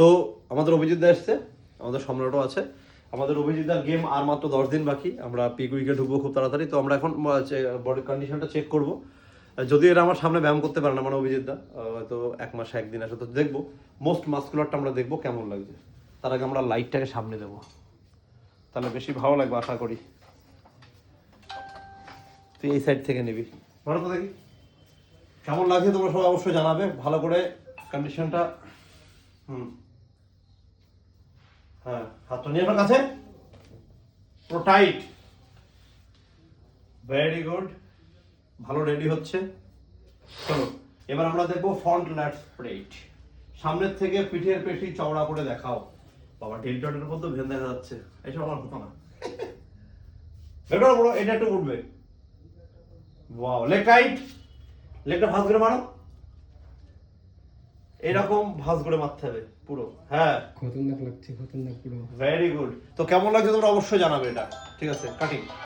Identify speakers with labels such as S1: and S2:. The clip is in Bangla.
S1: তো আমাদের অভিজিৎ দা এসছে, আমাদের সম্রাটও আছে। আমাদের অভিজিৎ দার গেম আর মাত্র দশ দিন বাকি, আমরা পিক উইকে ঢুকবো খুব তাড়াতাড়ি। তো আমরা এখন বডি কন্ডিশনটা চেক করব। যদি এরা আমার সামনে ব্যায়াম করতে পারে না মানে অভিজিৎ দা হয়তো এক মাসে, একদিন আসে তো দেখব। মোস্ট মাস্কুলারটা আমরা দেখব কেমন লাগছে। তার আগে আমরা লাইটটাকে সামনে দেবো। তাহলে বেশি ভালো লাগবে, আশা করি। তুই এই সাইড থেকে নিবি। ভালো তো দেখি। কেমন লাগছে তোমরা সবাই অবশ্যই জানাবে। ভালো করে কন্ডিশনটা হুম। হ্যাঁ হাতটা নিয়ে আমার কাছে। পুরো টাইট ভেরি গুড ভালো রেডি হচ্ছে। চলো, এবার আমরা দেখব ফ্রন্ট ল্যাট স্প্রেড সামনের থেকে পিঠের পেশি চওড়া করে দেখাও। বাবা, ঢিল ডটের মধ্যে ভেন দেখা যাচ্ছে। এইসব আমার হতো না। বেটার বড় এটা একটু উঠবে। ওয়াও লেগ টাইট লেগটা ভাঁজ করে মারো। এরকম ভাঁজ করে মারতে হবে পুরো। হ্যাঁ।
S2: খতরনাক লাগছে খতরনাক পুরো।
S1: ভেরি গুড তো কেমন লাগছে তোমরা অবশ্যই জানাবে এটা। ঠিক আছে কাটিং